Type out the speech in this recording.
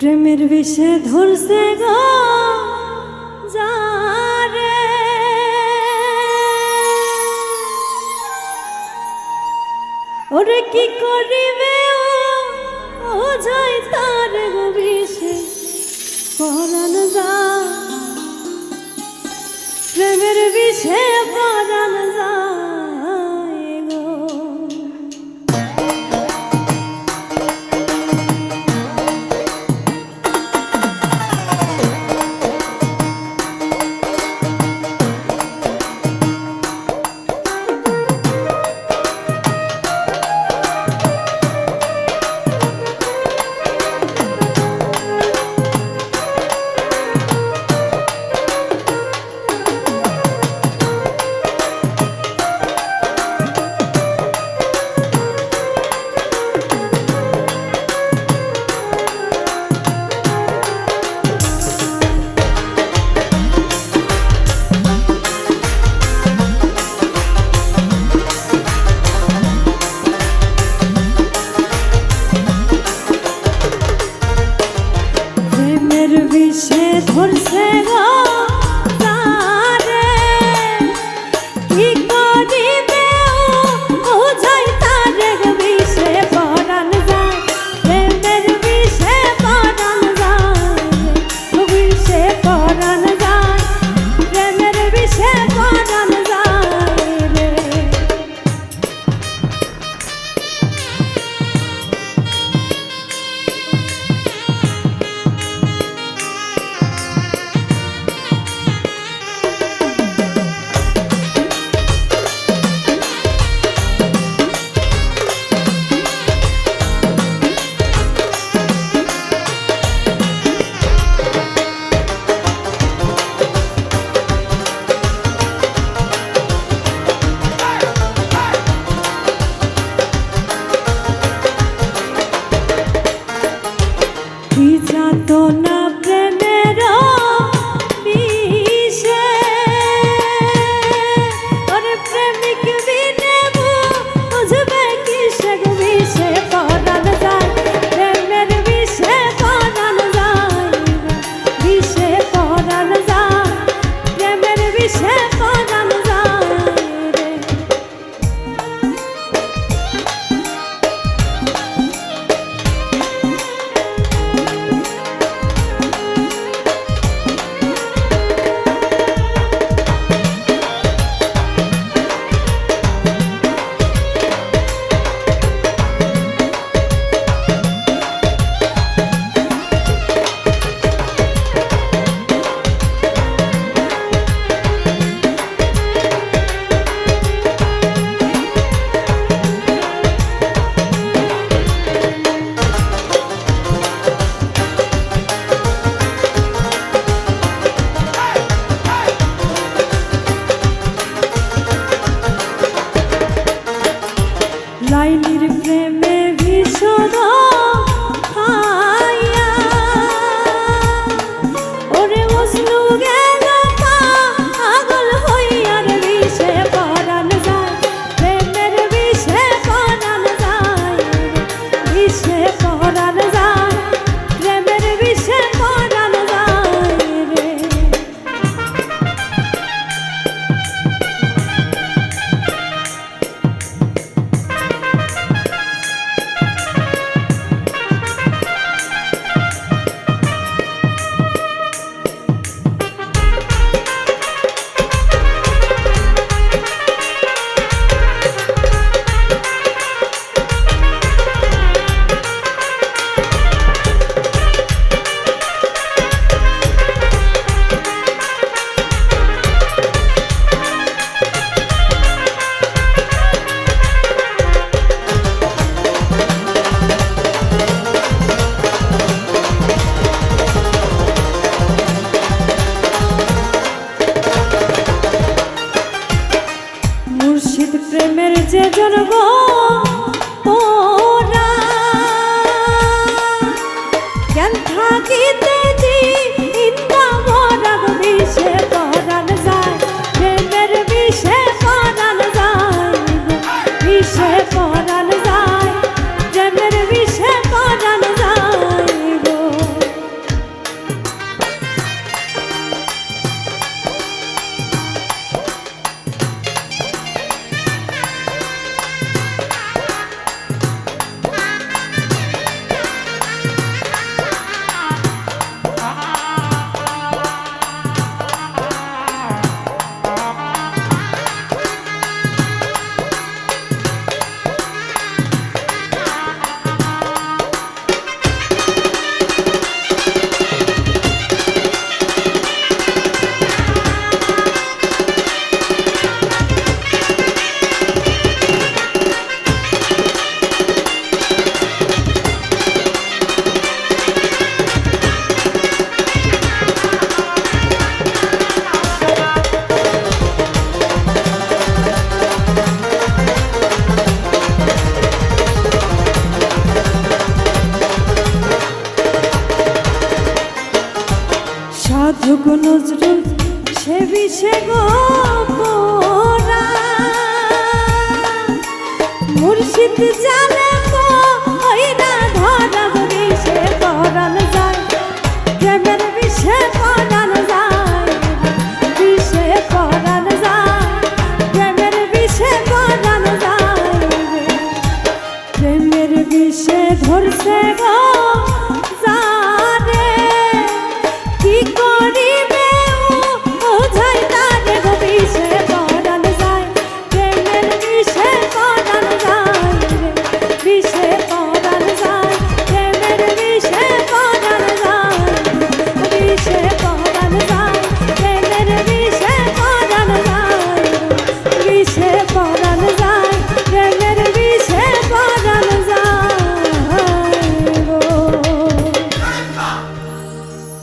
প্রেমের বিষে ধরছে গা যারে। ওরে কি করিবে ও? যায় তার বিষে পরান যা। প্রেমের বিষে পরান যা। por cegar প্রেমের যে জনগণ পাঠক নজরুল সে বিষে মুর্শিদ জানে